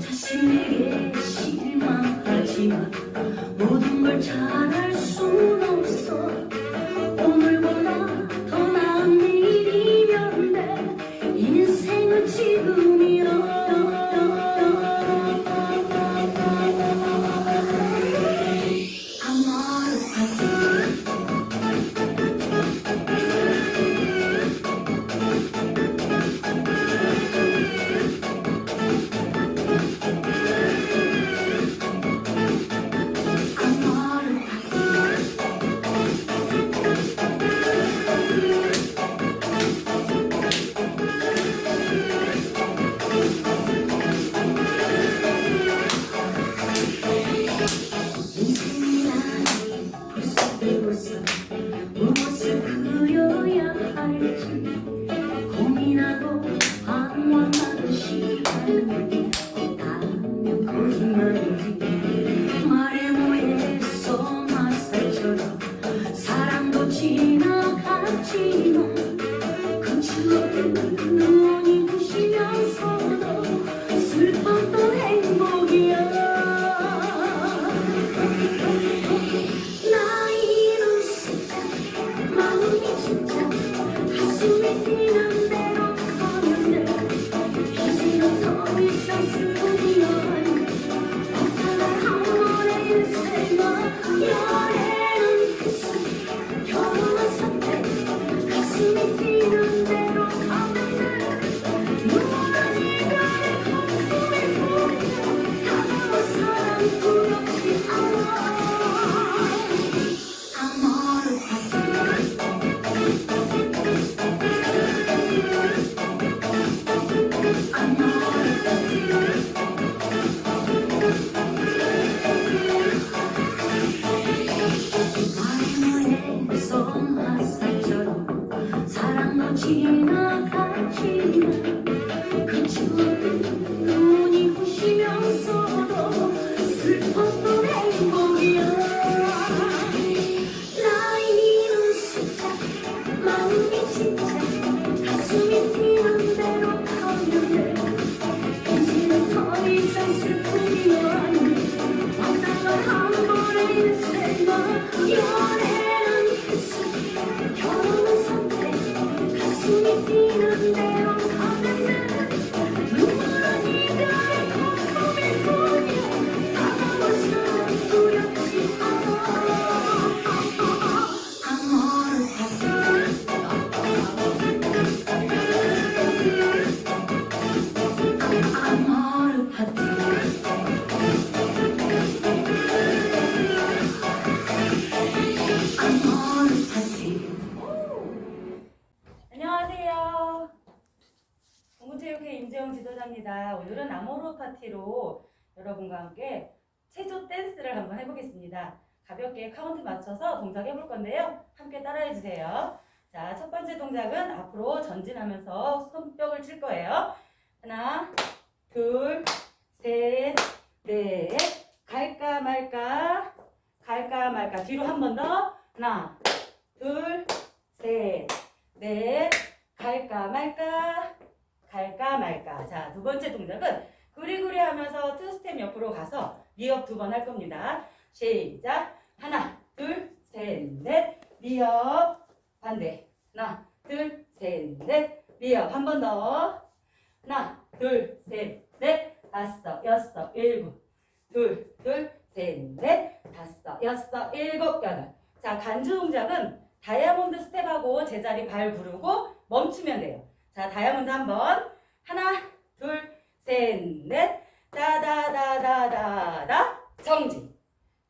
자신에게 실망하지만 모든 걸잘 아모르 파티로 여러분과 함께 체조 댄스를 한번 해보겠습니다. 가볍게 카운트 맞춰서 동작 해볼 건데요. 함께 따라해 주세요. 자, 첫 번째 동작은 앞으로 전진하면서 손뼉을 칠 거예요. 하나, 둘, 셋, 넷. 갈까 말까, 갈까 말까. 뒤로 한 번 더. 하나, 둘, 셋, 넷. 갈까 말까, 갈까 말까. 자, 두 번째 동작은 구리구리 하면서 투스텝 옆으로 가서 리업 두 번 할 겁니다. 시작. 하나, 둘, 셋, 넷. 리업. 반대. 하나, 둘, 셋, 넷. 리업. 한 번 더. 하나, 둘, 셋, 넷. 다섯, 여섯, 일곱. 둘, 둘, 셋, 넷. 다섯, 여섯, 일곱, 여덟. 자, 간주 동작은 다이아몬드 스텝하고 제자리 발 구르고 멈추면 돼요. 자, 다이아몬드 한 번. 하나, 둘, 셋, 넷. 정지.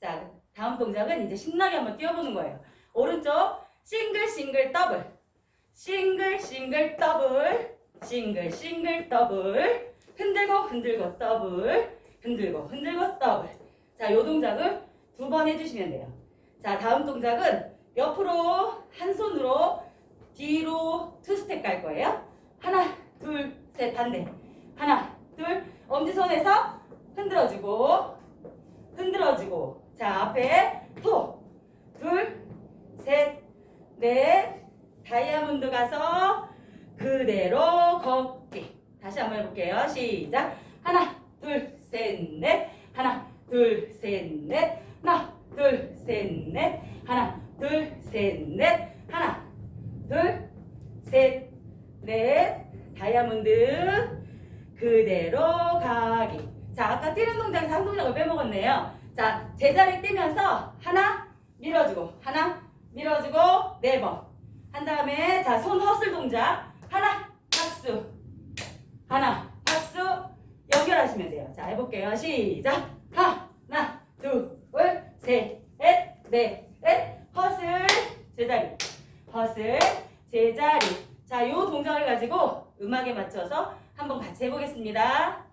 자, 다음 동작은 이제 신나게 한번 뛰어보는 거예요. 오른쪽 싱글 싱글 더블. 싱글 싱글 더블. 싱글 싱글 더블. 흔들고 흔들고 더블. 흔들고 흔들고 더블. 자, 요 동작을 두 번 해주시면 돼요. 자, 다음 동작은 옆으로 한 손으로 뒤로 스텝 갈 거예요. 하나, 둘, 셋, 반대. 하나, 둘, 엄지손에서 흔들어주고, 흔들어주고. 자, 앞에 토. 둘, 셋, 넷. 다이아몬드 가서 그대로 걷기. 다시 한번 해볼게요. 시작. 하나, 둘, 셋, 넷. 하나, 둘, 셋, 넷. 하나, 둘, 셋, 넷. 하나, 둘, 셋, 넷. 하나, 둘, 셋, 넷. 다이아몬드 그대로 가기. 자, 아까 뛰는 동작에서 한 동작을 빼먹었네요. 자, 제자리 뛰면서 하나 밀어주고 하나 밀어주고 네 번. 한 다음에 자, 손 허슬 동작. 하나 박수. 하나 박수 연결하시면 돼요. 자, 해볼게요. 시작. 하나, 둘, 셋, 넷, 넷, 넷. 허슬 제자리. 허슬 제자리. 자, 요 동작을 가지고 음악에 맞춰서 한번 같이 해보겠습니다.